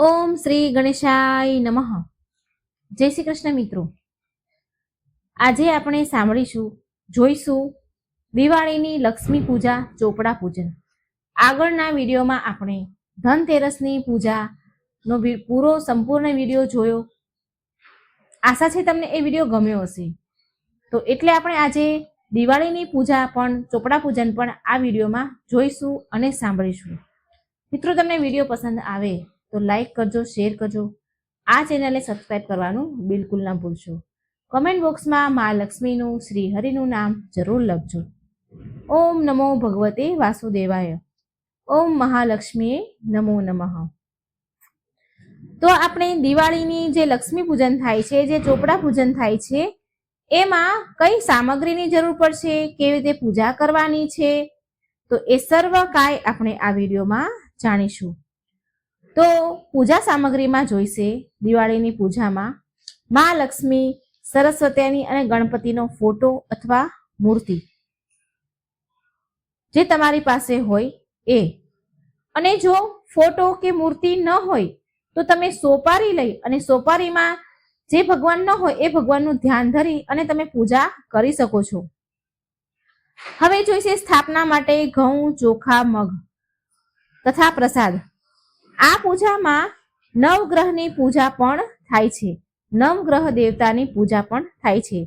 ઓમ શ્રી ગણેશાય નમઃ. જય શ્રી કૃષ્ણ મિત્રો. આજે આપણે સાંભળીશું, જોઈશું દિવાળીની લક્ષ્મી પૂજા ચોપડા પૂજન. આગળના વિડીયોમાં આપણે ધનતેરસની પૂજાનો પૂરો સંપૂર્ણ વીડિયો જોયો. આશા છે તમને એ વીડિયો ગમ્યો હશે. તો એટલે આપણે આજે દિવાળીની પૂજા પણ, ચોપડા પૂજન પણ આ વિડીયોમાં જોઈશું અને સાંભળીશું. મિત્રો, તમને વીડિયો પસંદ આવે તો લાઈક કરજો શેર કરજો. આ ચેનલને સબસ્ક્રાઇબ કરવાનું બિલકુલ ના ભૂલશો. કમેન્ટ બોક્સમાં મા લક્ષ્મીનું, શ્રી હરિનું નામ જરૂર લખજો. ઓમ નમો ભગવતે વાસુદેવાય. ઓમ મહાલક્ષ્મીએ નમો નમઃ. તો આપણે દિવાળીની જે લક્ષ્મી પૂજન થાય છે, જે ચોપડા પૂજન થાય છે, એમાં કઈ સામગ્રીની જરૂર પડશે, કેવી રીતે પૂજા કરવાની છે, તો એ સર્વ કાંઈ આપણે આ વિડીયોમાં જાણીશું. તો પૂજા સામગ્રીમાં જોઈશે દિવાળીની પૂજામાં મા લક્ષ્મી, સરસ્વતીની અને ગણપતિનો ફોટો અથવા મૂર્તિ. જે તમારી પાસે હોય એ. અને જો ફોટો કે મૂર્તિ ન હોય, તો તમે સોપારી લઈ અને સોપારીમાં જે ભગવાન ન હોય એ ભગવાનનું ધ્યાન ધરી અને તમે પૂજા કરી શકો છો. હવે જોઈશે સ્થાપના માટે ઘઉં, ચોખા, મગ તથા પ્રસાદ. આ પૂજામાં નવગ્રહની પૂજા પણ થાય છે. નવગ્રહ દેવતાની પૂજા પણ થાય છે.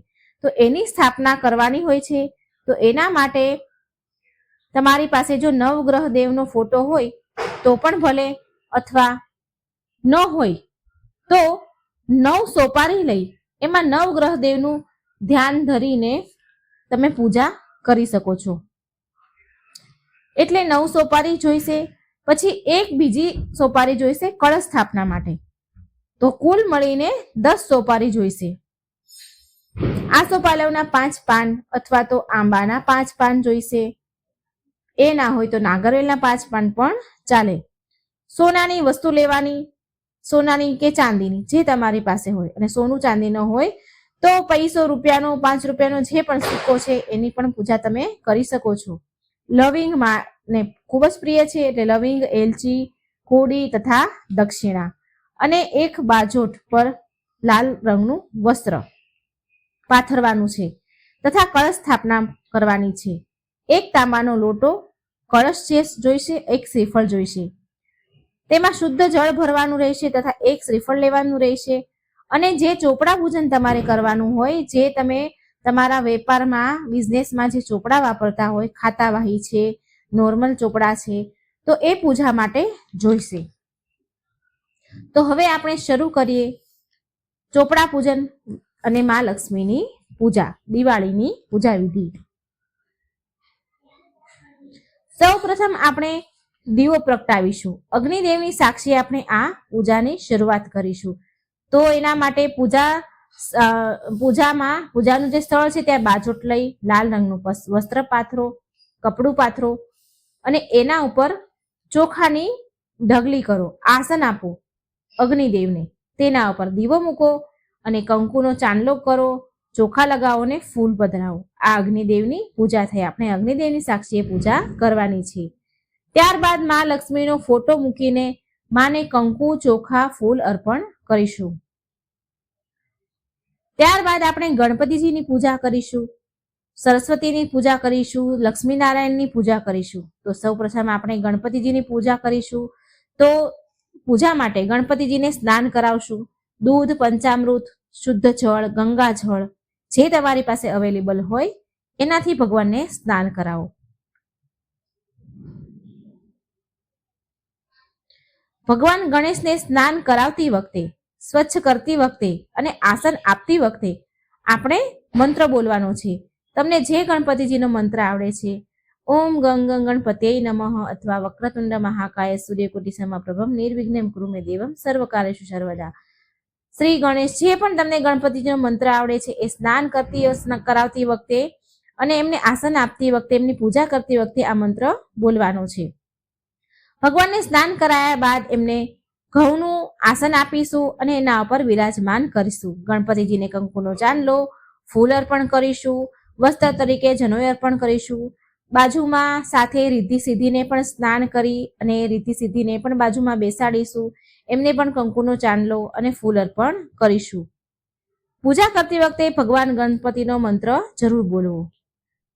તો એની સ્થાપના કરવાની હોય છે. તો એના માટે તમારી પાસે જો નવગ્રહ દેવનો ફોટો હોય, તો પણ ભલે અથવા ન હોય, તો નવ સોપારી લઈ એમાં નવગ્રહ દેવનું ધ્યાન ધરીને તમે પૂજા કરી શકો છો. એટલે નવ સોપારી જોઈશે પછી એક બીજી સોપારી જોઈશે કળશ સ્થાપના માટે. તો કુલ મળીને દસ સોપારી જોઈશે. આ સોપાલવના પાંચ પાન અથવા તો આંબાના પાંચ પાન જોઈશે. એ ના હોય તો નાગરવેલના પાંચ પાન પણ ચાલે. સોનાની વસ્તુ લેવાની, સોનાની કે ચાંદીની, જે તમારી પાસે હોય. અને સોનું ચાંદી ન હોય તો પૈસો રૂપિયાનો, પાંચ રૂપિયાનો જે પણ સિક્કો છે એની પણ પૂજા તમે કરી શકો છો. લવિંગ ને ખૂબ જ પ્રિય છે એટલે લવિંગ, એલચી, કોડી તથા દક્ષિણા. અને એક બાજોટ પર લાલ રંગનું વસ્ત્ર પાથરવાનું છે તથા કળશ સ્થાપના કરવાની છે. એક તાંબાનો લોટો કળશ ચેસ જોઈશે, એક શ્રીફળ જોઈશે. તેમાં શુદ્ધ જળ ભરવાનું રહેશે તથા એક શ્રીફળ લેવાનું રહેશે. અને જે ચોપડા પૂજન તમારે કરવાનું હોય, જે તમે તમારા વેપારમાં, બિઝનેસમાં જે ચોપડા વાપરતા હોય, ખાતાવાહી છે નોર્મલ ચોપડા છે, તો એ પૂજા માટે જોઈશે. તો હવે આપણે શરૂ કરીએ ચોપડા પૂજન અને મા લક્ષ્મીની પૂજા, દિવાળીની પૂજા વિધિ. સૌ પ્રથમ આપણે દીવો પ્રગટાવીશું. અગ્નિદેવની સાક્ષી આપણે આ પૂજાની શરૂઆત કરીશું. તો એના માટે પૂજા પૂજામાં, પૂજાનું જે સ્થળ છે, ત્યાં બાજોટ લઈ લાલ રંગનું વસ્ત્ર પાથરો કપડું પાથરો અને એના ઉપર ચોખાની ઢગલી કરો, આસન આપો અગ્નિદેવને. તેના ઉપર દીવો મૂકો અને કંકુનો ચાંદલો કરો, ચોખા લગાવો ને ફૂલ પધરાવો. આ અગ્નિદેવની પૂજા થઈ. આપણે અગ્નિદેવની સાક્ષીએ પૂજા કરવાની છે. ત્યારબાદ મા લક્ષ્મીનો ફોટો મૂકીને માને કંકુ, ચોખા, ફૂલ અર્પણ કરીશું. ત્યારબાદ આપણે ગણપતિજીની પૂજા કરીશું. સરસ્વતીની પૂજા કરીશું, લક્ષ્મીનારાયણની પૂજા કરીશું. તો સૌ પ્રથમ આપણે ગણપતિજીની પૂજા કરીશું. તો પૂજા માટે ગણપતિજીને સ્નાન કરાવશું. દૂધ, પંચામૃત, શુદ્ધ જળ, ગંગા જળ જે તમારી પાસે અવેલેબલ હોય, એનાથી ભગવાનને સ્નાન કરાવો. ભગવાન ગણેશને સ્નાન કરાવતી વખતે, સ્વચ્છ કરતી વખતે અને આસન આપતી વખતે આપણે મંત્ર બોલવાનો છે. તમને જે ગણપતિજીનો મંત્ર આવડે છે, ઓમ ગંગ ગણપતે નમઃ અથવા વક્રતુંડ મહાકાય સૂર્યકોટી સમપ્રભમ નિર્વિઘ્નમ કૃમે દેવમ સર્વકાર્યેષુ સર્વદા. શ્રી ગણેશ, જે પણ તમને ગણપતિજીનો મંત્ર આવડે છે, એ સ્નાન કરતી કરાવતી વખતે અને એમને આસન આપતી વખતે, એમની પૂજા કરતી વખતે આ મંત્ર બોલવાનો છે. ભગવાનને સ્નાન કરાયા બાદ એમને ઘઉંનું આસન આપીશું અને એના ઉપર વિરાજમાન કરીશું. ગણપતિજીને કંકુનો ચાંદલો, ફૂલ અર્પણ કરીશું. વસ્ત્ર તરીકે જનોઈ અર્પણ કરીશું. બાજુમાં સાથે રિદ્ધિ સિદ્ધિને પણ સ્નાન કરી અને રિદ્ધિ સિદ્ધિને પણ બાજુમાં બેસાડીશું. એમને પણ કંકુનો ચાંદલો અને ફૂલ અર્પણ કરીશું. પૂજા કરતી વખતે ભગવાન ગણપતિનો મંત્ર જરૂર બોલવો.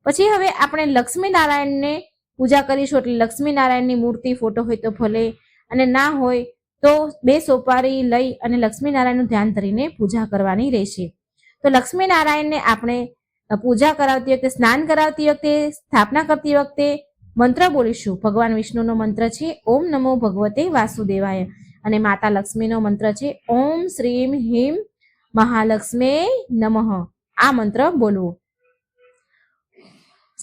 પછી હવે આપણે લક્ષ્મી નારાયણને પૂજા કરીશું એટલે લક્ષ્મી નારાયણની મૂર્તિ ફોટો હોય તો ભલે અને ના હોય તો બે સોપારી લઈ અને લક્ષ્મી નારાયણનું ધ્યાન ધરીને પૂજા કરવાની રહેશે. તો લક્ષ્મી નારાયણને આપણે પૂજા કરાવતી વખતે, સ્નાન કરાવતી વખતે, સ્થાપના કરતી વખતે મંત્ર બોલીશું. ભગવાન વિષ્ણુનો મંત્ર છે, ઓમ નમો ભગવતે વાસુદેવાય. અને માતા લક્ષ્મીનો મંત્ર છે, ઓમ શ્રીમ હિમ મહાલક્ષ્મે નમઃ. આ મંત્ર બોલવું.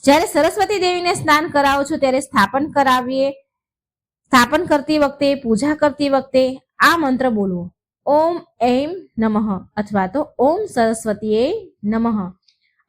જ્યારે સરસ્વતી દેવીને સ્નાન કરાવો છો, ત્યારે સ્થાપન કરાવીએ. સ્થાપન કરતી વખતે, પૂજા કરતી વખતે આ મંત્ર બોલવો. ઓમ એમ નમઃ અથવા તો ઓમ સરસ્વતીએ નમઃ.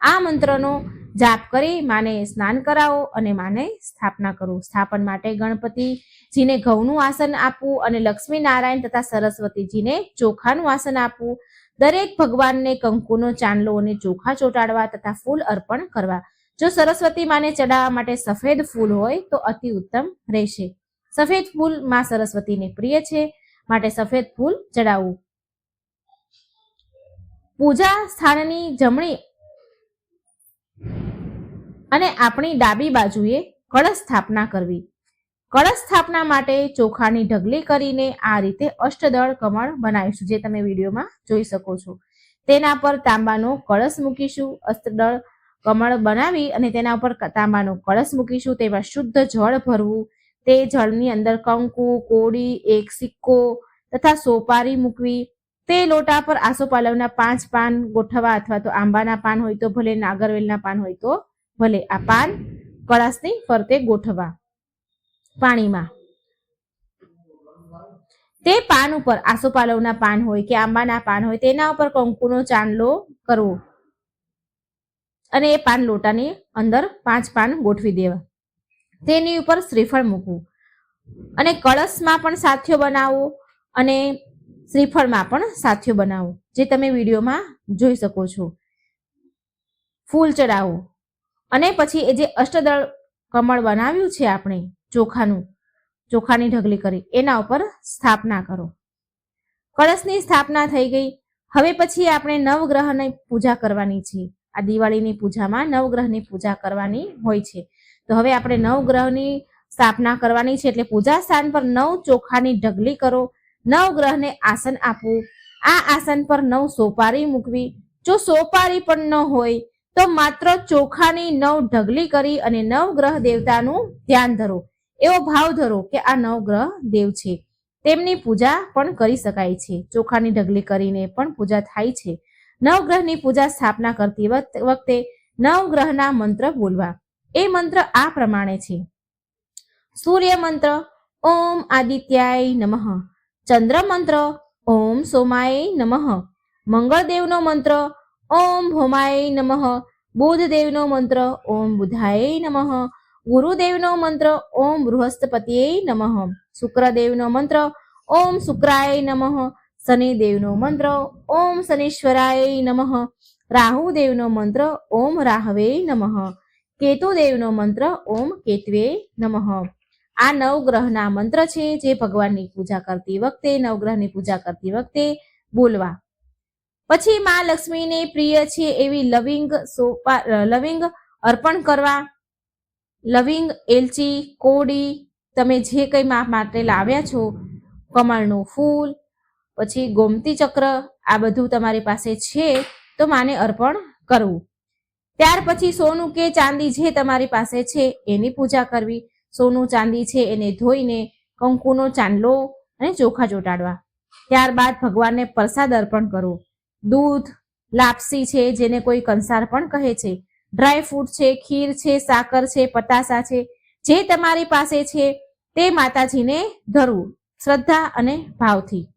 આ મંત્રનો જાપ કરી માને સ્નાન કરાવો અને માને સ્થાપના કરો. સ્થાપન માટે ગણપતિજીને ઘઉંનું આસન આપવું અને લક્ષ્મી નારાયણ તથા સરસ્વતીજીને ચોખાનું આસન આપવું. દરેક ભગવાનને કંકુનો, ચાંદલો અને ચોખા ચોટાડવા તથા ફૂલ અર્પણ કરવા. જો સરસ્વતી માને ચડાવવા માટે સફેદ ફૂલ હોય તો અતિ ઉત્તમ રહેશે. સફેદ ફૂલમાં સરસ્વતીને પ્રિય છે, માટે સફેદ ફૂલ ચડાવવું. પૂજા સ્થાનની જમણી અને આપણી ડાબી બાજુએ કળશ સ્થાપના કરવી. કળશ સ્થાપના માટે ચોખાની ઢગલી કરીને આ રીતે અષ્ટદળ કમળ બનાવીશું, જે તમે વિડીયોમાં જોઈ શકો છો. તેના પર તાંબાનો કળશ મૂકીશું, અષ્ટદળ કમળ બનાવી અને તેના ઉપર તાંબાનો કળશ મૂકીશું, તેમાં શુદ્ધ જળ ભરવું. તે જળની અંદર કંકુ કોડી એક સિક્કો તથા સોપારી મૂકવી. તે લોટા પર આસોપાલવના પાંચ પાન ગોઠવવા અથવા તો આંબાના પાન હોય તો ભલે, નાગરવેલના પાન હોય તો ભલે આ પાન કળશની ફરતે ગોઠવવા પાણીમાં. તે પાન ઉપર આસોપાલવના પાન હોય કે આંબાના પાન હોય તેના ઉપર કંકુનો ચાંદલો કરવો. અને એ પાન લોટાની અંદર પાંચ પાન ગોઠવી દેવા. તેની ઉપર શ્રીફળ મૂકવું. અને કળશમાં પણ સાથિયો બનાવો અને શ્રીફળમાં પણ સાથિયો બનાવો, જે તમે વિડીયોમાં જોઈ શકો છો. ફૂલ ચડાવો. અને પછી એ જે અષ્ટદળ કમળ બનાવ્યું છે આપણે ચોખાનું, ચોખાની ઢગલી કરી, એના ઉપર સ્થાપના કરો. કળશની સ્થાપના થઈ ગઈ. હવે પછી આપણે નવગ્રહની પૂજા કરવાની છે. આ દિવાળીની પૂજામાં નવગ્રહની પૂજા કરવાની હોય છે. તો હવે આપણે નવગ્રહની સ્થાપના કરવાની છે એટલે પૂજા સ્થાન પર નવ ચોખાની ઢગલી કરો. નવગ્રહને આસન આપવું. આ આસન પર નવ સોપારી મૂકવી. જો સોપારી પણ ન હોય તો માત્ર ચોખાની નવ ઢગલી કરી અને નવ ગ્રહ દેવતાનું ધ્યાન ધરો. એવો ભાવ ધરો કે આ નવ ગ્રહ દેવ છે. તેમની પૂજા પણ કરી શકાય છે. ચોખાની ઢગલી કરીને પણ પૂજા થાય છે. નવગ્રહની પૂજા સ્થાપના કરતી વખતે નવગ્રહના મંત્ર બોલવા. એ મંત્ર આ પ્રમાણે છે. સૂર્ય મંત્ર, ઓમ આદિત્યાય નમઃ. ચંદ્ર મંત્ર, ઓમ સોમાય નમઃ. મંગળદેવનો મંત્ર ઓમ હોમાય નમઃ. બુધદેવનો મંત્ર, ઓમ બુધાય નમઃ. ગુરુદેવનો મંત્ર, ઓમ બૃહસ્પતિએ નમઃ. શુક્રદેવનો મંત્ર, ઓમ શુક્રાય નમઃ. શનિદેવનો મંત્ર, ઓમ શનીશ્વરાય નમઃ. રાહુદેવનો મંત્ર, ઓમ રાહવે નમઃ. કેતુદેવનો મંત્ર, ઓમ કેતવે નમઃ. આ નવગ્રહના મંત્ર છે જે ભગવાનની પૂજા કરતી વખતે નવગ્રહની પૂજા કરતી વખતે બોલવા. પછી માં લક્ષ્મીને પ્રિય છે એવી લવિંગ સોપા લવિંગ અર્પણ કરવા. લવિંગ, એલચી, કોડી, તમે જે કંઈ મા માટે લાવ્યા છો, કમળનું ફૂલ, પછી ગોમતી ચક્ર, આ બધું તમારી પાસે છે, તો માને અર્પણ કરવું. ત્યાર પછી સોનું કે ચાંદી જે તમારી પાસે છે, એની પૂજા કરવી. સોનું, ચાંદી છે, એને ધોઈને કંકુનો ચાંદલો અને ચોખા ચોટાડવા. ત્યારબાદ ભગવાનને પ્રસાદ અર્પણ કરવો. દૂધ, લાપસી છે, જેને કોઈ કંસાર પણ કહે છે. ડ્રાય ફ્રૂટ છે, ખીર છે, સાકર છે, પતાસા છે. જે તમારી પાસે છે, તે માતાજીને ધરવું. શ્રદ્ધા અને ભાવથી.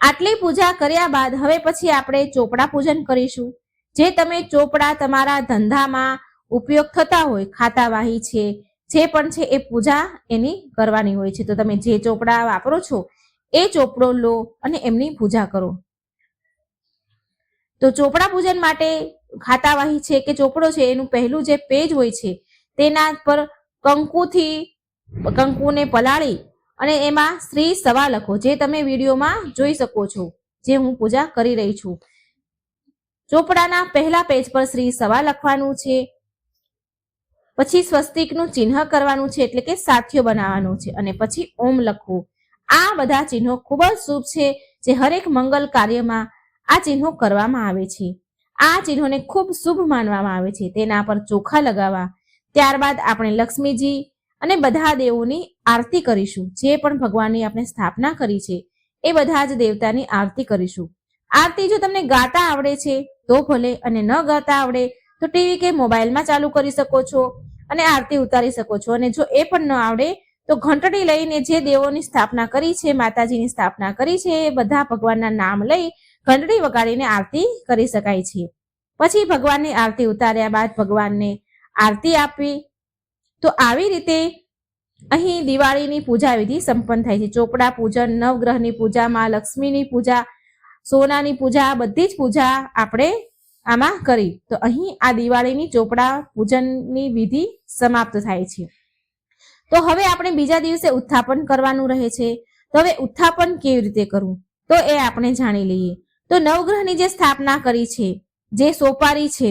આટલી પૂજા કર્યા બાદ હવે પછી આપણે ચોપડા પૂજન કરીશું. જે તમે ચોપડા તમારા ધંધામાં ઉપયોગ થતા હોય, ખાતાવાહી છે, જે પણ છે, એ પૂજા એની કરવાની હોય છે. તો તમે જે ચોપડા વાપરો છો, એ ચોપડો લો અને એમની પૂજા કરો. તો ચોપડા પૂજન માટે ખાતાવાહી છે કે ચોપડો છે, એનું પહેલું જે પેજ હોય છે, તેના પર કંકુથી, કંકુને પલાળી અને એમાં શ્રી સવા લખો, જે તમે વિડીયોમાં જોઈ શકો છો, જે હું પૂજા કરી રહી છું. ચોપડાના પહેલા પેજ પર શ્રી સવા લખવાનું છે, પછી સ્વસ્તિકનું ચિહ્ન કરવાનું છે, એટલે કે સાથિયો બનાવવાનું છે, અને પછી ઓમ લખવું. આ બધા ચિહ્નો ખૂબ જ શુભ છે, જે હરેક મંગલ કાર્યમાં આ ચિહ્નો કરવામાં આવે છે. આ ચિહ્નોને ખૂબ શુભ માનવામાં આવે છે. તેના પર ચોખા લગાવવા, ત્યારબાદ આપણે લક્ષ્મીજી અને બધા દેવોની આરતી કરીશું. જે પણ ભગવાનની આપણે સ્થાપના કરી છે, એ બધા જ દેવતાની આરતી કરીશું. આરતી જો તમને ગાતા આવડે છે, તો ભલે અને ન ગાતા આવડે, તો ટીવી કે મોબાઈલમાં ચાલુ કરી શકો છો અને આરતી ઉતારી શકો છો. અને જો એ પણ ન આવડે, તો ઘંટડી લઈને જે દેવોની સ્થાપના કરી છે, માતાજીની સ્થાપના કરી છે, એ બધા ભગવાનના નામ લઈ ઘંટડી વગાડીને આરતી કરી શકાય છે. પછી ભગવાનની આરતી ઉતાર્યા બાદ ભગવાનને આરતી આપવી તો આવી રીતે અહીં દિવાળીની પૂજા વિધિ સંપન્ન થાય છે. ચોપડા પૂજન, નવગ્રહની પૂજા, માં લક્ષ્મીની પૂજા, સોનાની પૂજા બધી જ પૂજા આપણે આમાં કરી. તો અહીં આ દિવાળીની ચોપડા પૂજનની વિધિ સમાપ્ત થાય છે. તો હવે આપણે બીજા દિવસે ઉત્થાપન કરવાનું રહે છે. તો હવે ઉત્થાપન કેવી રીતે કરવું? તો એ આપણે જાણી લઈએ. તો નવગ્રહની જે સ્થાપના કરી છે, જે સોપારી છે,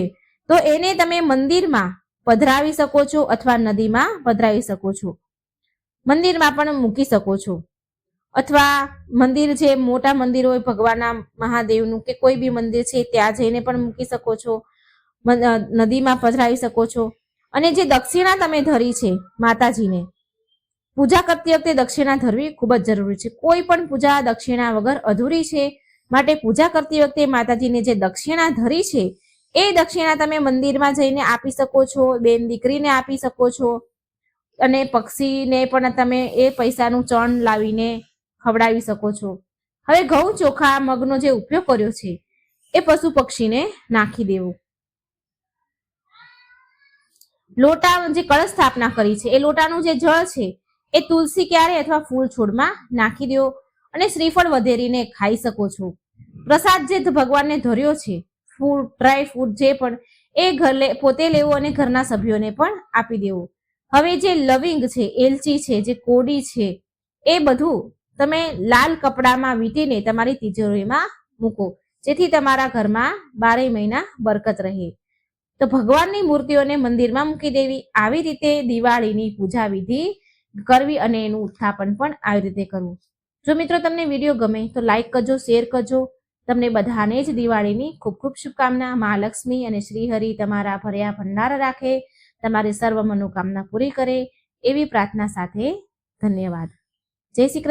તો એને તમે મંદિરમાં પધરાવી શકો છો અથવા નદીમાં પધરાવી શકો છો. મંદિરમાં પણ મૂકી શકો છો. અથવા મંદિર જે મોટા મંદિર હોય, ભગવાનના મહાદેવનું કે કોઈ બી મંદિર છે, ત્યાં જઈને પણ મૂકી શકો છો. નદીમાં પધરાવી શકો છો. અને જે દક્ષિણા તમે ધરી છે માતાજીને, પૂજા કરતી વખતે દક્ષિણા ધરવી ખૂબ જ જરૂરી છે. કોઈ પણ પૂજા દક્ષિણા વગર અધૂરી છે. માટે પૂજા કરતી વખતે માતાજીને જે દક્ષિણા ધરી છે, એ દક્ષિણા તમે મંદિરમાં જઈને આપી શકો છો, બેન દીકરીને આપી શકો છો અને પક્ષીને પણ તમે એ પૈસાનું ચણ લાવીને ખવડાવી શકો છો. હવે ઘઉં ચોખા મગનો જે ઉપયોગ કર્યો છે, એ પશુ પક્ષીને નાખી દેવું. લોટા જે કળશ સ્થાપના કરી છે, એ લોટાનું જે જળ છે, એ તુલસી ક્યારે અથવા ફૂલ છોડમાં નાખી દો અને શ્રીફળ વધેરીને ખાઈ શકો છો. પ્રસાદ જે ભગવાનને ધર્યો છે ફૂડ ડ્રાય ફ્રૂટ જે પણ, એ ઘર પોતે લેવું અને ઘરના સભ્યોને પણ આપી દેવું. હવે જે લવિંગ છે, એલચી છે, જે કોડી છે, એ બધું તમે લાલ કપડામાં વીંટીને તમારી તિજોરીમાં મૂકો. જેથી તમારા ઘરમાં બારે મહિના બરકત રહે. તો ભગવાનની મૂર્તિઓને મંદિરમાં મૂકી દેવી. આવી રીતે દિવાળીની પૂજા વિધિ કરવી અને એનું ઉત્થાપન પણ આવી રીતે કરવું. જો મિત્રો તમને વીડિયો ગમે તો લાઈક કરજો શેર કરજો. તમને બધાને જ દિવાળીની ખૂબ ખૂબ શુભકામના. મહાલક્ષ્મી અને શ્રીહરિ તમારા ભર્યા ભંડાર રાખે, તમારી સર્વ મનોકામના પૂરી કરે, એવી પ્રાર્થના સાથે ધન્યવાદ. જય શ્રી